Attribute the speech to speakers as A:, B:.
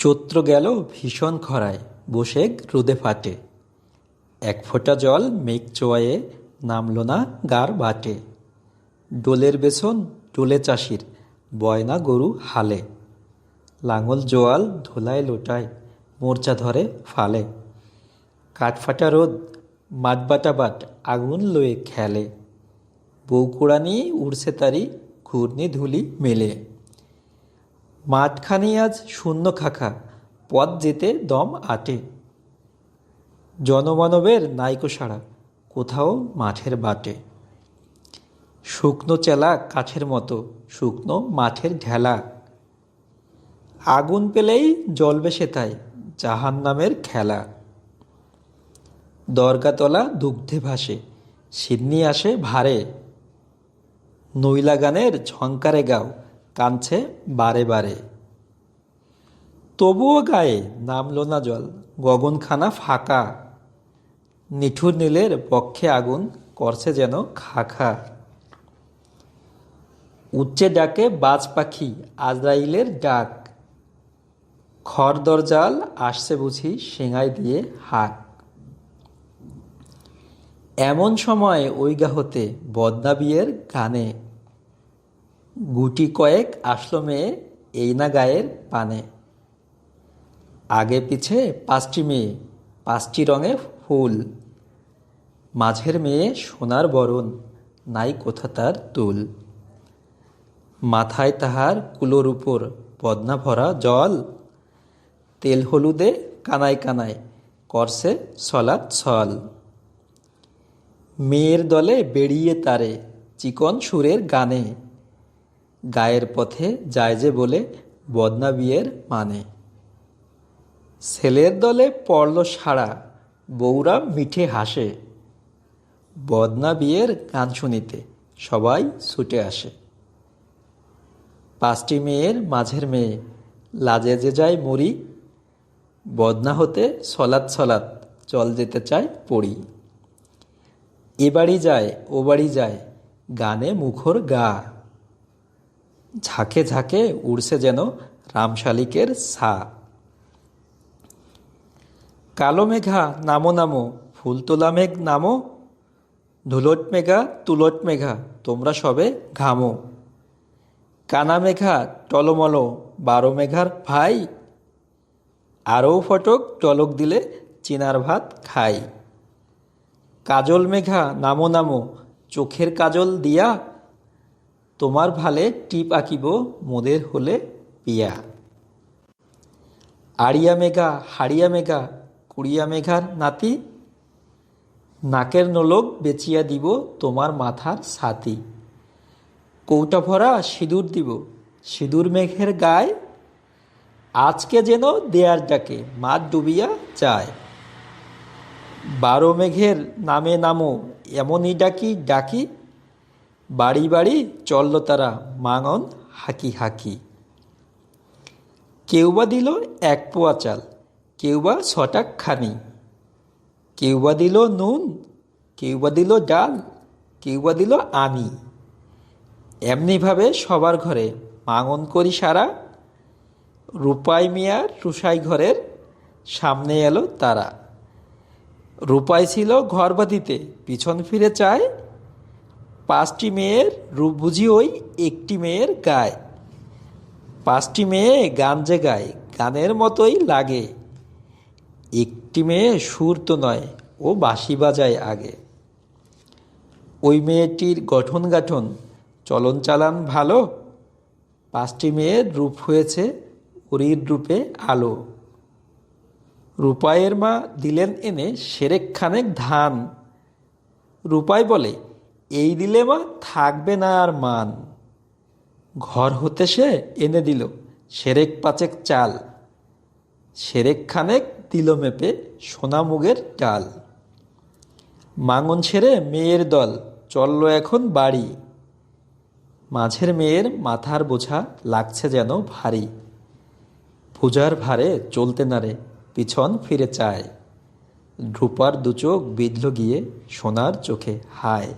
A: চৈত্র গেল ভীষণ খরায়, বসে রোদে ফাটে। এক ফোঁটা জল মেঘ চোয়ায়ে নামল না গার বাটে। ডোলের বেসন, ডোলে চাষির, বয়না গরু হালে। লাঙল জোয়াল ধোলায় লোটায়, মোর্চা ধরে ফালে। কাঠফাটা রোদ, মাঠবাটা বাট আগুন লয়ে খেলে। বউকুড়ানি উড়ছে তারি ঘূর্ণি ধুলি মেলে। মাঠখানি আজ শূন্য খাখা, পথ যেতে দম আটে। জনমানবের নাইকো সাড়া, কোথাও মাঠের বাটে। শুকনো চেলা কাঠের মতো, শুকনো মাঠের ঢেলা। আগুন পেলেই জ্বলবে সেতায় জাহান নামের খেলা। দরগাতলা দুগ্ধে ভাসে, সিন্নি আসে ভারে। নইলা গানের ঝঙ্কারে গাও কাঁদছে বারে বারে। তবুও গায়ে নামলো না জল, গগনখানা ফাঁকা। নিঠুর নীলের পক্ষে আগুন করছে যেন খাখা। উচ্চে ডাকে বাজ পাখি, আজরাইলের ডাক। খড় দরজাল আসছে বুঝি সেঙাই দিয়ে হাক। এমন সময় ওইগা হতে বদনা বিয়ের গানে গুটি কয়েক আসলো মেয়ে এই না গায়ের পানে। আগে পিছে পাঁচটি মেয়ে, পাঁচটি রঙে ফুল। মাঝের মেয়ে সোনার বরণ, নাই কোথা তার তুল মাথায় তাহার কুলোর উপর পদ্মা ভরা জল। তেল হলুদে কানায় কানায় করছে সলাৎ ছল। মেয়ের দলে বেরিয়ে তারে চিকন সুরের গানে। গায়ের পথে যায় যে বলে বদনা বিয়ের মানে। ছেলের দলে পড়ল সারা বউরা মিঠে হাসে। বদনা বিয়ের গান শুনিতে সবাই ছুটে আসে। পাঁচটি মেয়ের মাঝের মেয়ে, লাজে যে যায় মরি বদনা হতে সলাৎ সলাৎ চল যেতে চায় পড়ি। এ বাড়ি যায়, ও বাড়ি যায়, গানে মুখর গা। ঝাঁকে ঝাঁকে উড়ছে যেন রামশালিকের সা। কালো মেঘা নামো নামো, ফুল তোলা মেঘ নামো, ধুলট মেঘা তুলট মেঘা, তোমরা সবে ঘামো। কানা মেঘা টলমল, বারো মেঘার ভাই, আরও ফটক টলক দিলে চিনার ভাত খাই। কাজল মেঘা নামো নামো, চোখের কাজল দিয়া তোমার ভালে টিপ আঁকিব মোদের হলে পিয়া। আড়িয়া মেঘা, হাড়িয়া মেঘা, কুড়িয়া মেঘার নাতি, নাকের নোলক বেচিয়া দিব তোমার মাথার ছাতি। কৌটা ভরা সিঁদুর দিব, সিঁদুর মেঘের গায়ে, আজকে যেন দেয়ার ডাকে মাঠ ডুবিয়া যায়। বারো মেঘের নামে নামো, এমনই ডাকি ডাকি বাড়ি বাড়ি চলল তারা, মাঙন হাকি হাকি। কেউ বা দিল এক পোয়া চাল, কেউ বা ছটাক খানি। কেউ বা দিল নুন, কেউ বা দিল ডাল, কেউ বা দিল আনি। এমনিভাবে সবার ঘরে মাঙন করি সারা, রূপাই মিয়ার রুসাই ঘরের সামনে এলো তারা। রূপাই ছিল ঘর বাঁধিতে পিছন ফিরে চায় পাঁচটি মেয়ের রূপ বুঝি ওই একটি মেয়ের গায়। পাঁচটি মেয়ে গান যে গায় গানের মতোই লাগে। একটি মেয়ে সুর তো নয়, ও বাঁশি বাজায় আগে। ওই মেয়েটির গঠন গাঠন, চলন চালান ভালো? পাঁচটি মেয়ের রূপ হয়েছে হরির রূপে আলো। রূপায়ের মা দিলেন এনে সেরেক খানেক ধান। রূপাই বলে এই দিলে মা থাকবে না আর মান। ঘর হতে সে এনে দিল, সেরেক পাচেক চাল। সেরেক খানেক দিল মেপে সোনা মুগের ডাল। মাঙন ছেড়ে মেয়ের দল, চলল এখন বাড়ি। মাঝের মেয়ের মাথার বোঝা লাগছে যেন ভারী। পূজার ভারে চলতে নারে পিছন ফিরে চায়। ধ্রুপার দুচোখ বিঁধল গিয়ে সোনার চোখে হায়।